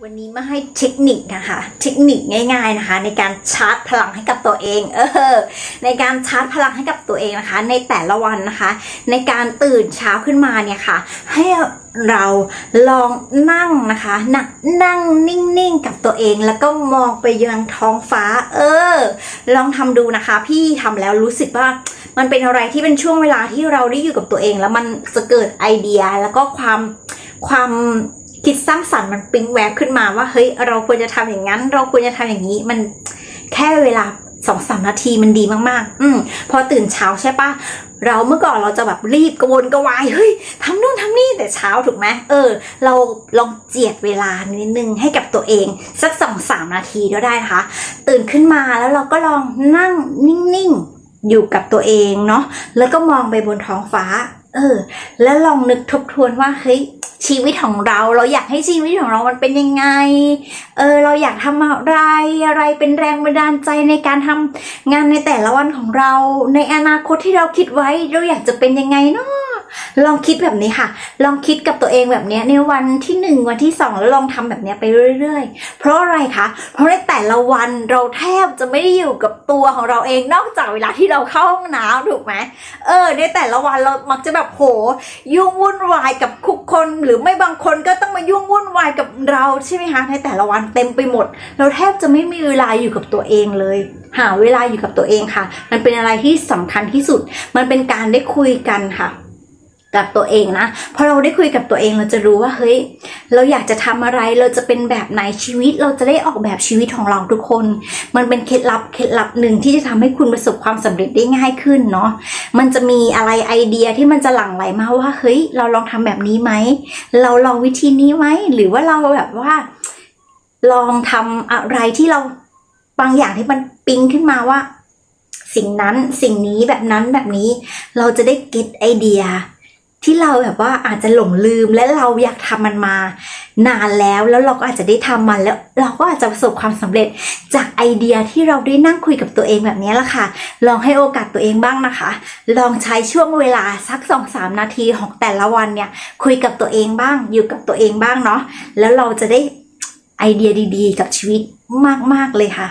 วันนี้มาให้เทคนิคนะคะ เทคนิคง่าย ๆนะคะ ในการชาร์จพลังให้กับตัวเอง เออ ในการชาร์จพลังให้กับตัวเองนะคะ ในแต่ละวันนะคะ ในการตื่นเช้าขึ้นมาเนี่ยค่ะ ให้เราลองนั่งนะคะนั่งนั่งนิ่งๆกับตัวเองแล้วก็มองไปยังท้องฟ้า เออ ลองทำดูนะคะ พี่ทำแล้วรู้สึกว่ามันเป็นอะไรที่เป็นช่วงเวลาที่เราได้อยู่กับตัวเอง แล้วมันจะเกิดไอเดียแล้วก็ความความ คิดสร้างสรรค์มันปิ๊งแวบขึ้นมาว่าเฮ้ยเราควรจะทำอย่างนั้น เราควรจะทำอย่างนี้มันแค่เวลาสองสามนาทีมันดีมากๆ อืมพอตื่นเช้าใช่ปะเราเมื่อก่อนเราจะแบบรีบกระวนกระวายเฮ้ยทำนู่นทำนี่แต่เช้าถูกไหมเออ เราลองเจียดเวลานิดนึงให้กับตัวเอง สักสองสามนาทีก็ได้นะคะ ตื่นขึ้นมาแล้วเราก็ลองนั่งนิ่งๆ อยู่กับตัวเองเนาะแล้วก็มองไปบนท้องฟ้า เออ แล้วลองนึกทบทวนว่าเฮ้ย ชีวิตของเรา เราอยากให้ชีวิตของเรามันเป็นยังไง เออเราอยากทำอะไรอะไรเป็นแรงบันดาลใจในการทำงานในแต่ละวันของเรา ในอนาคตที่เราคิดไว้เราอยากจะเป็นยังไงเนาะ ลองคิดแบบนี้ค่ะ ลองคิดกับตัวเองแบบนี้ในวันที่หนึ่งวันที่สองแล้วลองทำแบบนี้ไปเรื่อยๆ เพราะอะไรคะ เพราะในแต่ละวันเราแทบจะไม่ได้อยู่กับตัวของเราเองนอกจากเวลาที่เราเข้าห้องน้ำถูกไหมเออ ในแต่ละวันเรามักจะแบบโหยุ่งวุ่นวายกับคุกคนหรือไม่บางคนก็ต้องมายุ่งวุ่นวายกับเราใช่ไหมคะในแต่ละวันเต็มไปหมด เราแทบจะไม่มีเวลาอยู่กับตัวเองเลย หาเวลาอยู่กับตัวเองค่ะ มันเป็นอะไรที่สำคัญที่สุด มันเป็นการได้คุยกันค่ะ กับตัวเองนะพอเราได้คุยกับตัวเองเราจะรู้ว่าเฮ้ยเราอยากจะทำอะไรเราจะเป็นแบบไหนชีวิต เราจะได้ออกแบบชีวิตของเราทุกคน มันเป็นเคล็ดลับเคล็ดลับหนึ่งที่จะทำให้คุณประสบความสำเร็จได้ง่ายขึ้นเนาะมันจะมีอะไรไอเดียที่มันจะหลั่งไหลมาว่าเฮ้ยเราลองทำแบบนี้ไหมเราลองวิธีนี้ไหมหรือว่าเราแบบว่า ลองทำอะไรที่เราบางอย่างที่มันปิ๊งขึ้นมาว่า สิ่งนั้นสิ่งนี้แบบนั้นแบบนี้ เราจะได้เก็ตไอเดีย ที่เราแบบว่าอาจจะหลงลืมและเราอยากทำมันมา นานแล้วแล้วเราก็อาจจะได้ทำมันแล้วเราก็อาจจะประสบความสำเร็จจากไอเดียที่เราได้นั่งคุยกับตัวเองแบบนี้ละค่ะ ลองให้โอกาสตัวเองบ้างนะคะ ลองใช้ช่วงเวลาสักสองสามนาทีของแต่ละวันเนี่ยคุยกับตัวเองบ้าง อยู่กับตัวเองบ้างเนาะแล้วเราจะได้ไอเดียดีๆ กับชีวิตมากๆเลยค่ะ